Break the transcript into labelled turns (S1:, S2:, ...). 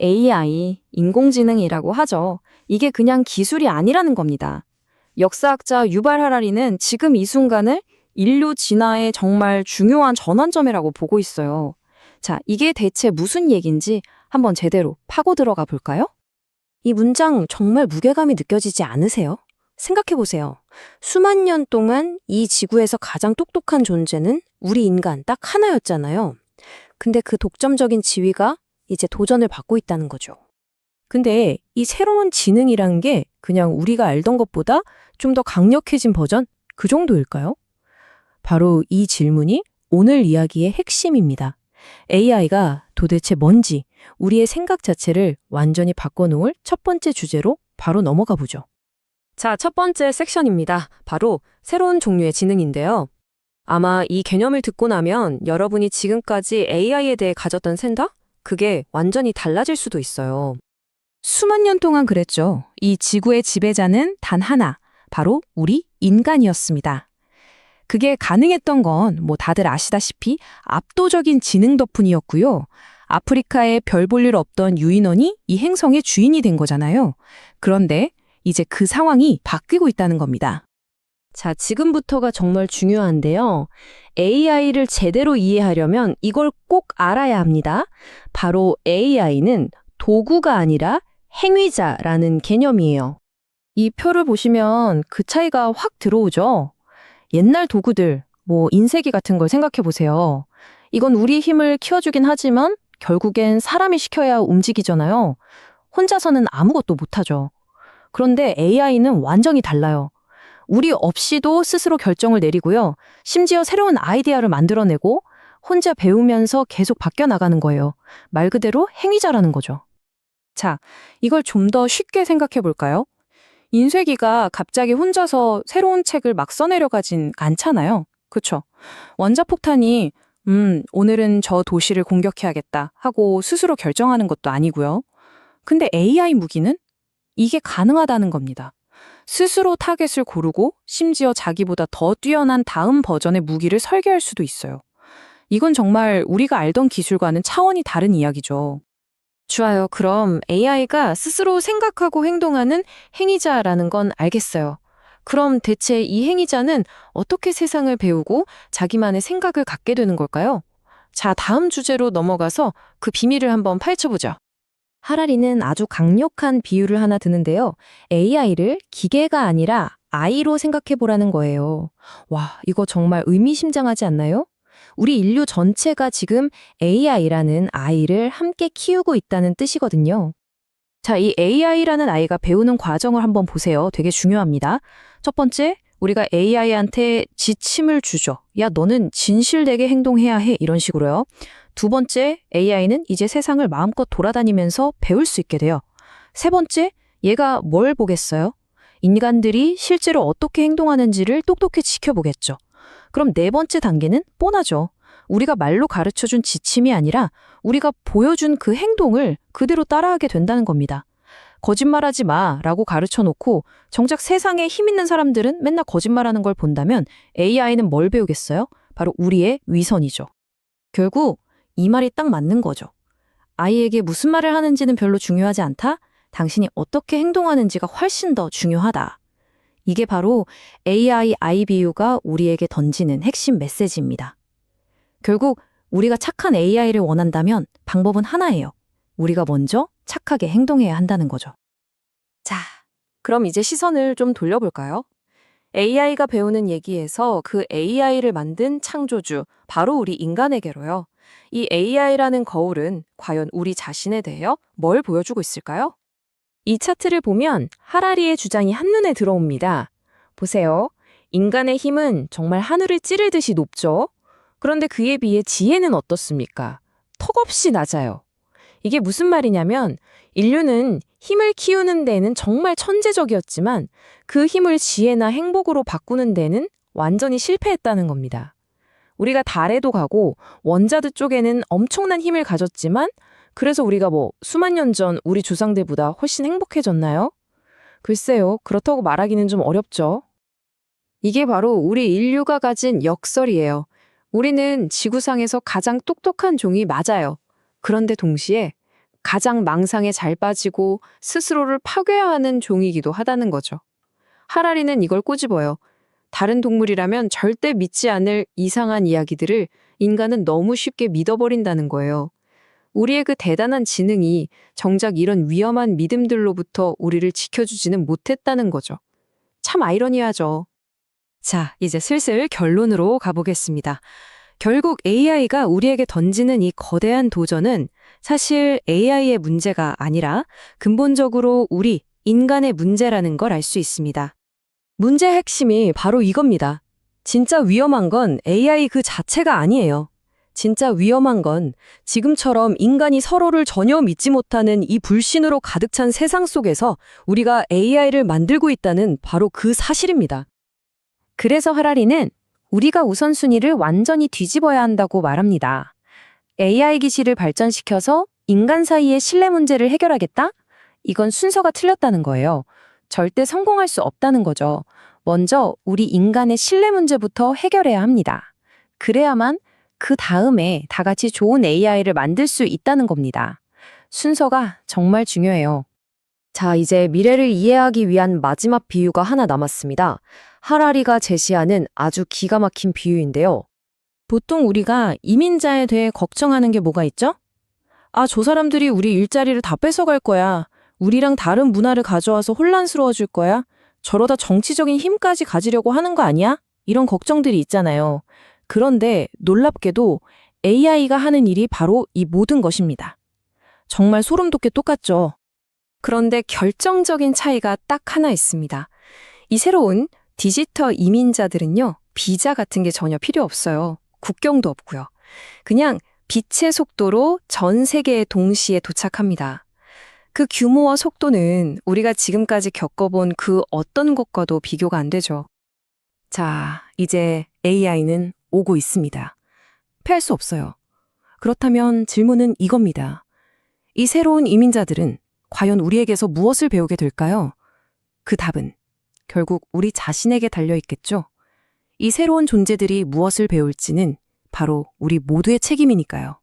S1: AI, 인공지능이라고 하죠. 이게 그냥 기술이 아니라는 겁니다. 역사학자 유발 하라리는 지금 이 순간을 인류 진화의 정말 중요한 전환점이라고 보고 있어요. 자, 이게 대체 무슨 얘기인지 한번 제대로 파고 들어가 볼까요?
S2: 이 문장 정말 무게감이 느껴지지 않으세요? 생각해보세요. 수만 년 동안 이 지구에서 가장 똑똑한 존재는 우리 인간 딱 하나였잖아요. 근데 그 독점적인 지위가 이제 도전을 받고 있다는 거죠. 근데 이 새로운 지능이란 게 그냥 우리가 알던 것보다 좀 더 강력해진 버전? 그 정도일까요? 바로 이 질문이 오늘 이야기의 핵심입니다. AI가 도대체 뭔지 우리의 생각 자체를 완전히 바꿔놓을 첫 번째 주제로 바로 넘어가 보죠. 자, 첫 번째 섹션입니다. 바로 새로운 종류의 지능인데요. 아마 이 개념을 듣고 나면 여러분이 지금까지 AI에 대해 가졌던 생각? 그게 완전히 달라질 수도 있어요. 수만 년 동안 그랬죠. 이 지구의 지배자는 단 하나, 바로 우리 인간이었습니다. 그게 가능했던 건 뭐 다들 아시다시피 압도적인 지능 덕분이었고요. 아프리카에 별 볼 일 없던 유인원이 이 행성의 주인이 된 거잖아요. 그런데 이제 그 상황이 바뀌고 있다는 겁니다. 자, 지금부터가 정말 중요한데요. AI를 제대로 이해하려면 이걸 꼭 알아야 합니다. 바로 AI는 도구가 아니라 행위자라는 개념이에요. 이 표를 보시면 그 차이가 확 들어오죠? 옛날 도구들, 뭐 인쇄기 같은 걸 생각해 보세요. 이건 우리 힘을 키워주긴 하지만 결국엔 사람이 시켜야 움직이잖아요. 혼자서는 아무것도 못하죠. 그런데 AI는 완전히 달라요. 우리 없이도 스스로 결정을 내리고요. 심지어 새로운 아이디어를 만들어내고 혼자 배우면서 계속 바뀌어 나가는 거예요. 말 그대로 행위자라는 거죠. 자, 이걸 좀 더 쉽게 생각해 볼까요? 인쇄기가 갑자기 혼자서 새로운 책을 막 써내려 가진 않잖아요. 그쵸? 원자폭탄이 음, 오늘은 저 도시를 공격해야겠다 하고 스스로 결정하는 것도 아니고요. 근데 AI 무기는 이게 가능하다는 겁니다. 스스로 타겟을 고르고 심지어 자기보다 더 뛰어난 다음 버전의 무기를 설계할 수도 있어요. 이건 정말 우리가 알던 기술과는 차원이 다른 이야기죠. 좋아요. 그럼 AI가 스스로 생각하고 행동하는 행위자라는 건 알겠어요. 그럼 대체 이 행위자는 어떻게 세상을 배우고 자기만의 생각을 갖게 되는 걸까요? 자, 다음 주제로 넘어가서 그 비밀을 한번 파헤쳐보죠. 하라리는 아주 강력한 비유를 하나 드는데요. AI를 기계가 아니라 아이로 생각해 보라는 거예요. 와, 이거 정말 의미심장하지 않나요? 우리 인류 전체가 지금 AI라는 아이를 함께 키우고 있다는 뜻이거든요. 자, 이 AI라는 아이가 배우는 과정을 한번 보세요. 되게 중요합니다. 첫 번째, 우리가 AI한테 지침을 주죠. 야, 너는 진실되게 행동해야 해. 이런 식으로요. 두 번째, AI는 이제 세상을 마음껏 돌아다니면서 배울 수 있게 돼요. 세 번째, 얘가 뭘 보겠어요? 인간들이 실제로 어떻게 행동하는지를 똑똑히 지켜보겠죠. 그럼 네 번째 단계는 뻔하죠. 우리가 말로 가르쳐준 지침이 아니라 우리가 보여준 그 행동을 그대로 따라하게 된다는 겁니다. 거짓말하지 마 라고 가르쳐 놓고 정작 세상에 힘 있는 사람들은 맨날 거짓말하는 걸 본다면 AI는 뭘 배우겠어요? 바로 우리의 위선이죠. 결국 이 말이 딱 맞는 거죠. 아이에게 무슨 말을 하는지는 별로 중요하지 않다? 당신이 어떻게 행동하는지가 훨씬 더 중요하다. 이게 바로 AI IBU가 우리에게 던지는 핵심 메시지입니다. 결국 우리가 착한 AI를 원한다면 방법은 하나예요. 우리가 먼저 착하게 행동해야 한다는 거죠. 자, 그럼 이제 시선을 좀 돌려볼까요? AI가 배우는 얘기에서 그 AI를 만든 창조주, 바로 우리 인간에게로요. 이 AI라는 거울은 과연 우리 자신에 대해 뭘 보여주고 있을까요? 이 차트를 보면 하라리의 주장이 한눈에 들어옵니다. 보세요. 인간의 힘은 정말 하늘을 찌르듯이 높죠? 그런데 그에 비해 지혜는 어떻습니까? 턱없이 낮아요. 이게 무슨 말이냐면 인류는 힘을 키우는 데는 정말 천재적이었지만 그 힘을 지혜나 행복으로 바꾸는 데는 완전히 실패했다는 겁니다. 우리가 달에도 가고 원자드 쪽에는 엄청난 힘을 가졌지만 그래서 우리가 뭐 수만 년 전 우리 조상들보다 훨씬 행복해졌나요? 글쎄요, 그렇다고 말하기는 좀 어렵죠. 이게 바로 우리 인류가 가진 역설이에요. 우리는 지구상에서 가장 똑똑한 종이 맞아요. 그런데 동시에 가장 망상에 잘 빠지고 스스로를 파괴하는 종이기도 하다는 거죠. 하라리는 이걸 꼬집어요. 다른 동물이라면 절대 믿지 않을 이상한 이야기들을 인간은 너무 쉽게 믿어버린다는 거예요. 우리의 그 대단한 지능이 정작 이런 위험한 믿음들로부터 우리를 지켜주지는 못했다는 거죠. 참 아이러니하죠. 자, 이제 슬슬 결론으로 가보겠습니다. 결국 AI가 우리에게 던지는 이 거대한 도전은 사실 AI의 문제가 아니라 근본적으로 우리 인간의 문제라는 걸 알 수 있습니다. 문제의 핵심이 바로 이겁니다. 진짜 위험한 건 AI 그 자체가 아니에요. 진짜 위험한 건 지금처럼 인간이 서로를 전혀 믿지 못하는 이 불신으로 가득 찬 세상 속에서 우리가 AI를 만들고 있다는 바로 그 사실입니다. 그래서 하라리는 우리가 우선순위를 완전히 뒤집어야 한다고 말합니다. AI 기술을 발전시켜서 인간 사이의 신뢰 문제를 해결하겠다? 이건 순서가 틀렸다는 거예요. 절대 성공할 수 없다는 거죠. 먼저 우리 인간의 신뢰 문제부터 해결해야 합니다. 그래야만 그 다음에 다 같이 좋은 AI를 만들 수 있다는 겁니다. 순서가 정말 중요해요. 자, 이제 미래를 이해하기 위한 마지막 비유가 하나 남았습니다. 하라리가 제시하는 아주 기가 막힌 비유인데요. 보통 우리가 이민자에 대해 걱정하는 게 뭐가 있죠? 아, 저 사람들이 우리 일자리를 다 뺏어갈 거야. 우리랑 다른 문화를 가져와서 혼란스러워질 거야. 저러다 정치적인 힘까지 가지려고 하는 거 아니야? 이런 걱정들이 있잖아요. 그런데 놀랍게도 AI가 하는 일이 바로 이 모든 것입니다. 정말 소름 돋게 똑같죠. 그런데 결정적인 차이가 딱 하나 있습니다. 이 새로운 디지털 이민자들은요, 비자 같은 게 전혀 필요 없어요. 국경도 없고요. 그냥 빛의 속도로 전 세계에 동시에 도착합니다. 그 규모와 속도는 우리가 지금까지 겪어본 그 어떤 것과도 비교가 안 되죠. 자, 이제 AI는 오고 있습니다. 피할 수 없어요. 그렇다면 질문은 이겁니다. 이 새로운 이민자들은 과연 우리에게서 무엇을 배우게 될까요? 그 답은 결국 우리 자신에게 달려 있겠죠. 이 새로운 존재들이 무엇을 배울지는 바로 우리 모두의 책임이니까요.